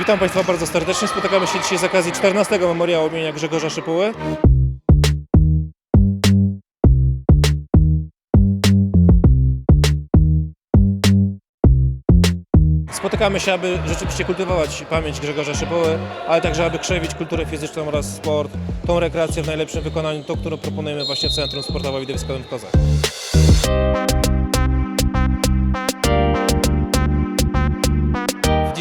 Witam Państwa bardzo serdecznie. Spotykamy się dzisiaj z okazji 14 memoriału imienia Grzegorza Szypuły. Spotykamy się, aby rzeczywiście kultywować pamięć Grzegorza Szypuły, ale także aby krzewić kulturę fizyczną oraz sport, tą rekreację w najlepszym wykonaniu, tą, którą proponujemy właśnie w Centrum Sportowo-Widowiskowym w Kozach.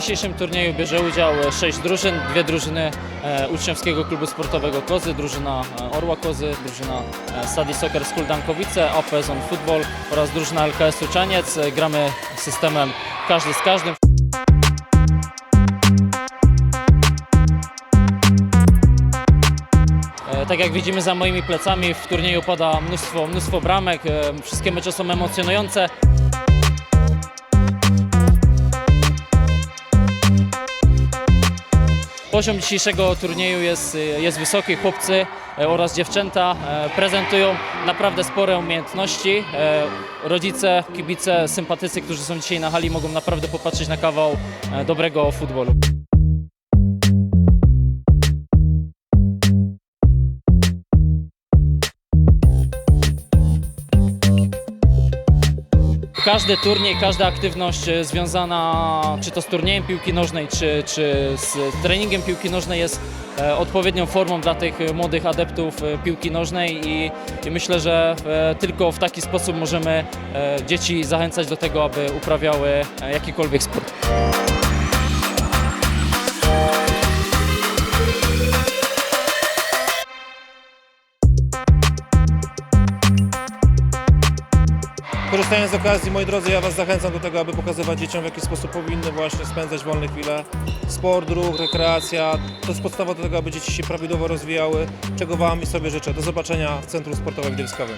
Dzisiejszym turnieju bierze udział sześć drużyn, dwie drużyny e, uczniowskiego klubu sportowego Kozy, drużyna e, Orła Kozy, drużyna e, Stadi Soccer School Dankowice, AP Zone Football oraz drużyna LKS Uczaniec. Gramy systemem każdy z każdym. Tak jak widzimy za moimi plecami w turnieju pada mnóstwo, mnóstwo bramek, wszystkie mecze są emocjonujące. Poziom dzisiejszego turnieju jest, jest wysoki. Chłopcy e, oraz dziewczęta e, prezentują naprawdę spore umiejętności. E, Rodzice, kibice, sympatycy, którzy są dzisiaj na hali, mogą naprawdę popatrzeć na kawał e, dobrego futbolu. Każdy turniej, każda aktywność e, związana czy to z turniejem piłki nożnej, czy, czy z treningiem piłki nożnej jest e, odpowiednią formą dla tych młodych adeptów e, piłki nożnej i, i myślę, że tylko w taki sposób możemy dzieci zachęcać do tego, aby uprawiały jakikolwiek sport. Korzystając z okazji, moi drodzy, ja Was zachęcam do tego, aby pokazywać dzieciom, w jaki sposób powinny właśnie spędzać wolne chwile. Sport, ruch, rekreacja, to jest podstawa do tego, aby dzieci się prawidłowo rozwijały, czego Wam i sobie życzę. Do zobaczenia w Centrum Sportowym Bielskowym.